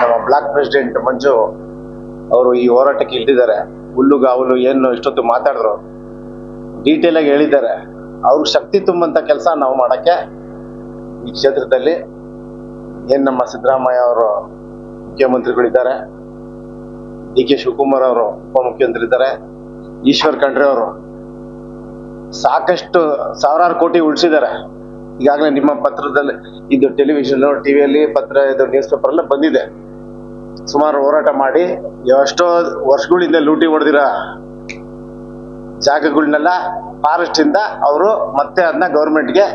ನಮ್ಮ block president ಮಂಜು ಅವರು ಈ ಹೋರಾಟಕ್ಕೆ ಇಳಿದಿದ್ದಾರೆ. ಹುಲ್ಲುಗಾವಲು ಏನು ಇಷ್ಟೊತ್ತು ಮಾತಾಡಿದ್ರು ಡೀಟೇಲ್ ಆಗಿ ಹೇಳಿದ್ದಾರೆ. ಅವ್ರಿಗೆ ಶಕ್ತಿ ತುಂಬಂತ ಕೆಲಸ ನಾವು ಮಾಡಕ್ಕೆ ಈ ಕ್ಷೇತ್ರದಲ್ಲಿ ಏನು ನಮ್ಮ ಸಿದ್ದರಾಮಯ್ಯ ಅವರು ಮುಖ್ಯಮಂತ್ರಿಗಳಿದ್ದಾರೆ, ಡಿ ಕೆ ಶಿವಕುಮಾರ್ ಅವರು ಉಪಮುಖ್ಯಮಂತ್ರಿ ಇದ್ದಾರೆ ಈಶ್ವರ್ ಖಂಡ್ರೆ ಅವರು ಸಾಕಷ್ಟು ಸಾವಿರಾರು ಕೋಟಿ ಉಳಿಸಿದ್ದಾರೆ. ಈಗಾಗಲೇ ನಿಮ್ಮ ಪತ್ರದಲ್ಲಿ ಇದು ಟೆಲಿವಿಷನ್ ಟಿವಿಯಲ್ಲಿ ಪತ್ರ, ಇದು ನ್ಯೂಸ್ ಪೇಪರ್ ಎಲ್ಲ ಬಂದಿದೆ. ಸುಮಾರು ಹೋರಾಟ ಮಾಡಿ, ಎಷ್ಟೋ ವರ್ಷಗಳಿಂದ ಲೂಟಿ ಹೊಡೆದಿರ ಜಾಗಗಳನ್ನೆಲ್ಲ ಫಾರೆಸ್ಟ್ ಇಂದ ಅವರು ಮತ್ತೆ ಅದನ್ನ ಗೌರ್ಮೆಂಟ್ಗೆ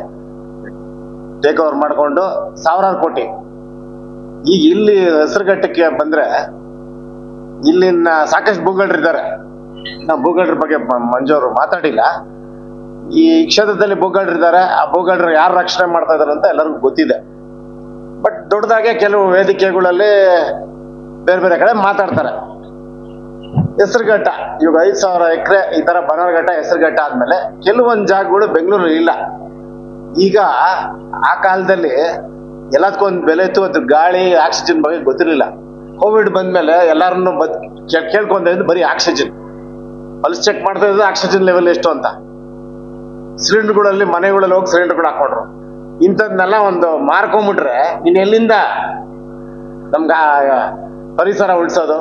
ಟೇಕ್ ಓವರ್ ಮಾಡಿಕೊಂಡು ಸಾವಿರಾರು ಕೋಟಿ. ಈಗ ಇಲ್ಲಿ ಹೆಸರುಘಟ್ಟಕ್ಕೆ ಬಂದ್ರೆ ಇಲ್ಲಿನ ಸಾಕಷ್ಟು ಭೂಗಳ್ರಿದ್ದಾರೆ. ನಾವು ಭೂಗಳ್ರ ಬಗ್ಗೆ ಮಂಜು ಅವರು ಮಾತಾಡಿಲ್ಲ. ಈ ಕ್ಷೇತ್ರದಲ್ಲಿ ಭೂಗಳ್ರಿದ್ದಾರೆ ಆ ಭೂಗಳ್ರು ಯಾರು ರಕ್ಷಣೆ ಮಾಡ್ತಾ ಇದಾರೆ ಅಂತ ಎಲ್ಲರಿಗೂ ಗೊತ್ತಿದೆ. ಬಟ್ ದೊಡ್ಡದಾಗೆ ಕೆಲವು ವೇದಿಕೆಗಳಲ್ಲಿ ಬೇರೆ ಬೇರೆ ಕಡೆ ಮಾತಾಡ್ತಾರೆ. ಹೆಸರುಘಟ್ಟ, ಇವಾಗ ಐದು ಸಾವಿರ ಎಕರೆ ಈ ತರ ಬನಾರಘಟ್ಟ ಹೆಸರುಘಟ್ಟ ಆದ್ಮೇಲೆ ಕೆಲವೊಂದು ಜಾಗಗಳು ಬೆಂಗಳೂರು ಇಲ್ಲ. ಈಗ ಆ ಕಾಲದಲ್ಲಿ ಎಲ್ಲದಕ್ಕೊಂದು ಬೆಲೆ ಇತ್ತು ಅದ್ರ ಗಾಳಿ ಆಕ್ಸಿಜನ್ ಬಗ್ಗೆ ಗೊತ್ತಿರಲಿಲ್ಲ. ಕೋವಿಡ್ ಬಂದ್ಮೇಲೆ ಎಲ್ಲರನ್ನು ಬದ್ ಕೇ- ಕೇಳ್ಕೊಂತ ಇದ್ದು ಬರೀ ಆಕ್ಸಿಜನ್ ಪಲ್ಸ್ ಚೆಕ್ ಮಾಡ್ತಾ ಇದ್ದು ಆಕ್ಸಿಜನ್ ಲೆವೆಲ್ ಎಷ್ಟು ಅಂತ. ಸಿಲಿಂಡರ್ಗಳಲ್ಲಿ ಮನೆಗಳಲ್ಲಿ ಹೋಗಿ ಸಿಲಿಂಡರ್ಗಳು ಹಾಕೊಂಡ್ರು ಇಂಥದ್ನೆಲ್ಲ ಒಂದು ಮಾರ್ಕೊಂಬಿಟ್ರೆ ಇನ್ ಎಲ್ಲಿಂದ ನಮ್ಗೆ ಪರಿಸರ ಉಳಿಸೋದು?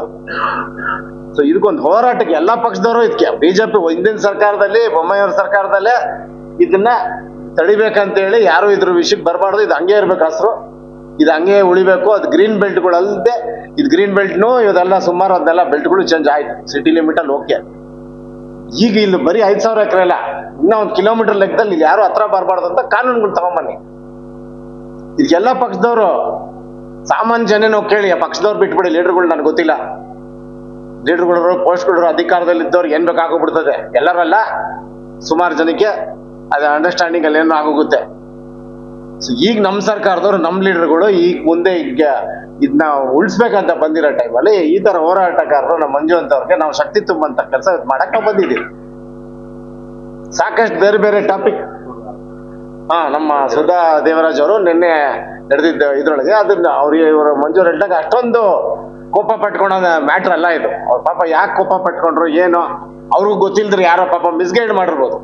ಸೊ ಇದಕ್ಕೊಂದು ಹೋರಾಟಕ್ಕೆ ಎಲ್ಲಾ ಪಕ್ಷದವರು ಇದಕ್ಕೆ. ಬಿಜೆಪಿ ಹಿಂದಿನ ಸರ್ಕಾರದಲ್ಲಿ, ಬೊಮ್ಮಾಯಿಯವ್ರ ಸರ್ಕಾರದಲ್ಲೇ ಇದನ್ನ ತಡಿಬೇಕಂತ ಹೇಳಿ ಯಾರು ಇದ್ರ ವಿಷಯಕ್ಕೆ ಬರಬಾರ್ದು. ಇದು ಹಂಗೆ ಇರ್ಬೇಕು ಹಸ್ರು. ಇದು ಹಂಗೆ ಉಳಿಬೇಕು. ಅದು ಗ್ರೀನ್ ಬೆಲ್ಟ್ಗಳಲ್ಲದೆ ಇದು ಗ್ರೀನ್ ಬೆಲ್ಟ್ನು ಇವೆಲ್ಲ ಸುಮಾರು ಅದನ್ನೆಲ್ಲ ಬೆಲ್ಟ್ಗಳು ಚೇಂಜ್ ಆಯ್ತು. ಸಿಟಿ ಲಿಮಿಟ್ ಅಲ್ಲಿ ಓಕೆ ಈಗ ಇಲ್ಲಿ ಬರೀ ಐದ್ ಸಾವಿರ ಎಕರೆ ಇಲ್ಲ ಇನ್ನ ಒಂದು ಕಿಲೋಮೀಟರ್ ಲೆಕ್ಕದಲ್ಲಿ ಇಲ್ಲಿ ಯಾರು ಹತ್ರ ಬರಬಾರ್ದು ಅಂತ ಕಾನೂನುಗಳು ತಗೊಂಬನ್ನಿ. ಇದಕ್ಕೆಲ್ಲ ಪಕ್ಷದವರು ಸಾಮಾನ್ಯ ಜನನೋ ಕೇಳಿ ಪಕ್ಷದವ್ರು ಬಿಟ್ಬಿಡಿ, ಲೀಡರ್ಗಳು ನನಗೆ ಗೊತ್ತಿಲ್ಲ. ಲೀಡರ್ಗಳು, ಪೋಸ್ಟ್ಗಳು ಅಧಿಕಾರದಲ್ಲಿ ಇದ್ದವ್ರು ಏನ್ ಬೇಕಾಗೋಗ್ಬಿಡ್ತದೆ ಎಲ್ಲರಲ್ಲ? ಸುಮಾರು ಜನಕ್ಕೆ ಅದ ಅಂಡರ್ಸ್ಟ್ಯಾಂಡಿಂಗ್ ಅಲ್ಲಿ ಏನೋ ಆಗೋಗುತ್ತೆ. ಸೊ ಈಗ ನಮ್ಮ ಸರ್ಕಾರದವ್ರು ನಮ್ಮ ಲೀಡರ್ಗಳು ಈಗ ಮುಂದೆ ಈಗ ಇದನ್ನ ಉಳಿಸ್ಬೇಕಂತ ಬಂದಿರೋ ಟೈಮಲ್ಲಿ ಈ ಥರ ಹೋರಾಟಗಾರರು ನಮ್ಮ ಮಂಜು ಅಂತವ್ರಿಗೆ ನಾವು ಶಕ್ತಿ ತುಂಬಂತ ಕೆಲಸ ಮಾಡಕ್ಕೆ ಬಂದಿದ್ದೀವಿ. ಸಾಕಷ್ಟು ಬೇರೆ ಬೇರೆ ಟಾಪಿಕ್ ಹಾ, ನಮ್ಮ ಸುಧಾ ದೇವರಾಜ್ ಅವರು ನಿನ್ನೆ ನಡೆದಿದ್ದ ಇದ್ರೊಳಗೆ ಅದನ್ನ ಅವ್ರಿಗೆ ಇವರು ಮಂಜೂರು ಹೇಳಿದಾಗ ಅಷ್ಟೊಂದು ಕೋಪ ಪಟ್ಕೊಂಡ ಮ್ಯಾಟ್ರ್ ಅಲ್ಲ ಇದು. ಅವ್ರ ಪಾಪ ಯಾಕೆ ಕೋಪ ಪಟ್ಕೊಂಡ್ರು, ಏನು? ಅವ್ರಿಗೂ ಗೊತ್ತಿಲ್ದ್ರೆ ಯಾರೋ ಪಾಪ ಮಿಸ್ಗೈಡ್ ಮಾಡಿರ್ಬೋದು.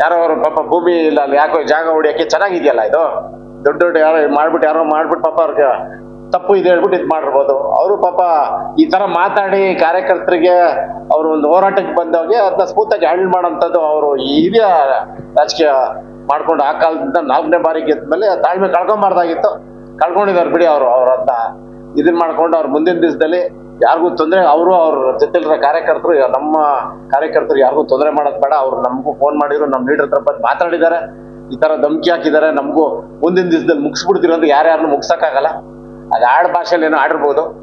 ಯಾರೋ ಅವ್ರ ಪಾಪ ಭೂಮಿ ಇಲ್ಲ, ಅಲ್ಲಿ ಯಾಕೋ ಜಾಗ ಹೊಡಿಯಕ್ಕೆ ಚೆನ್ನಾಗಿದೆಯಲ್ಲ ಇದು? ದೊಡ್ಡ ದೊಡ್ಡ ಯಾರೋ ಮಾಡ್ಬಿಟ್ಟು ಯಾರೋ ಮಾಡ್ಬಿಟ್ಟು ಪಾಪ ಅವ್ರಿಗೆ ತಪ್ಪು ಇದು ಹೇಳ್ಬಿಟ್ಟು ಇದು ಮಾಡಿರ್ಬೋದು. ಅವರು ಪಾಪ ಈ ತರ ಮಾತಾಡಿ ಕಾರ್ಯಕರ್ತರಿಗೆ ಅವರು ಒಂದು ಹೋರಾಟಕ್ಕೆ ಬಂದವ್ರಿಗೆ ಅದನ್ನ ಸ್ಫೂರ್ತಾಗಿ ಹ್ಯಾಂಡಲ್ ಮಾಡೋಂಥದ್ದು ಅವರು ಹಿರಿಯ ರಾಜಕೀಯ ಮಾಡ್ಕೊಂಡು ಆ ಕಾಲದಿಂದ ನಾಲ್ಕನೇ ಬಾರಿ ಗೆದ್ದ್ಮೇಲೆ ತಾಳ್ಮೆ ಕಳ್ಕೊಂಬಾರ್ದಾಗಿತ್ತು. ಕಳ್ಕೊಂಡಿದ್ದಾರೆ ಬಿಡಿ ಅವರು, ಅವ್ರ ಅದನ್ನ ಇದನ್ನ ಮಾಡ್ಕೊಂಡು ಅವ್ರು ಮುಂದಿನ ದಿವಸದಲ್ಲಿ ಯಾರಿಗೂ ತೊಂದರೆ, ಅವರು ಅವ್ರ ಜೊತೆಲಿರೋ ಕಾರ್ಯಕರ್ತರು, ನಮ್ಮ ಕಾರ್ಯಕರ್ತರು ಯಾರಿಗೂ ತೊಂದರೆ ಮಾಡೋದು ಬೇಡ. ಅವ್ರು ನಮಗೂ ಫೋನ್ ಮಾಡಿದ್ರು ನಮ್ಮ ಲೀಡರ್ ಹತ್ರ ಬಂದು ಮಾತಾಡಿದ್ದಾರೆ. ಈ ತರ ಧಮಕಿ ಹಾಕಿದ್ದಾರೆ. ನಮಗೂ ಮುಂದಿನ ದಿವಸದಲ್ಲಿ ಅಂತ ಯಾರ್ಯಾರನ್ನು ಮುಗ್ಸಕ್ಕಾಗಲ್ಲ. ಅದು ಆಡ್ ಭಾಷೆಯಲ್ಲಿ ಏನೋ ಆಡಿರ್ಬೋದು.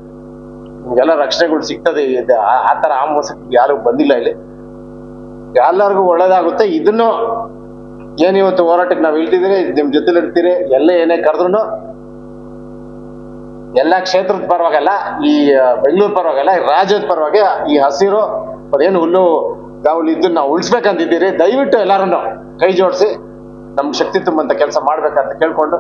ನಿಮ್ಗೆಲ್ಲ ರಕ್ಷಣೆಗಳು ಸಿಗ್ತದೆ. ಆ- ತರ ಆ ಮೋಸಕ್ಕೆ ಯಾರು ಬಂದಿಲ್ಲ ಇಲ್ಲಿ. ಎಲ್ಲರಿಗೂ ಒಳ್ಳೇದಾಗುತ್ತೆ. ಇದನ್ನು ಏನಿವತ್ತು ಹೋರಾಟಕ್ಕೆ ನಾವು ಇಳ್ತಿದ್ದೀರಿ? ನಿಮ್ಮ ಜೊತೆಲಿ ಇರ್ತೀರಿ ಎಲ್ಲ ಏನೇ ಕರೆದ್ರು ಎಲ್ಲ ಕ್ಷೇತ್ರದ ಪರವಾಗಲ್ಲ, ಈ ಬೆಂಗಳೂರು ಪರವಾಗಲ್ಲ ರಾಜ್ಯದ ಪರವಾಗಿ ಈ ಹಸಿರು, ಅದೇನು ಹುಲ್ಲು ಗಾವಲು ಇದನ್ನ ನಾವು ಉಳಿಸ್ಬೇಕಂತಿದ್ದೀರಿ. ದಯವಿಟ್ಟು ಎಲ್ಲರನ್ನು ಕೈ ಜೋಡಿಸಿ, ನಮ್ಗೆ ಶಕ್ತಿ ತುಂಬಂತ ಕೆಲಸ ಮಾಡ್ಬೇಕಂತ ಕೇಳ್ಕೊಂಡು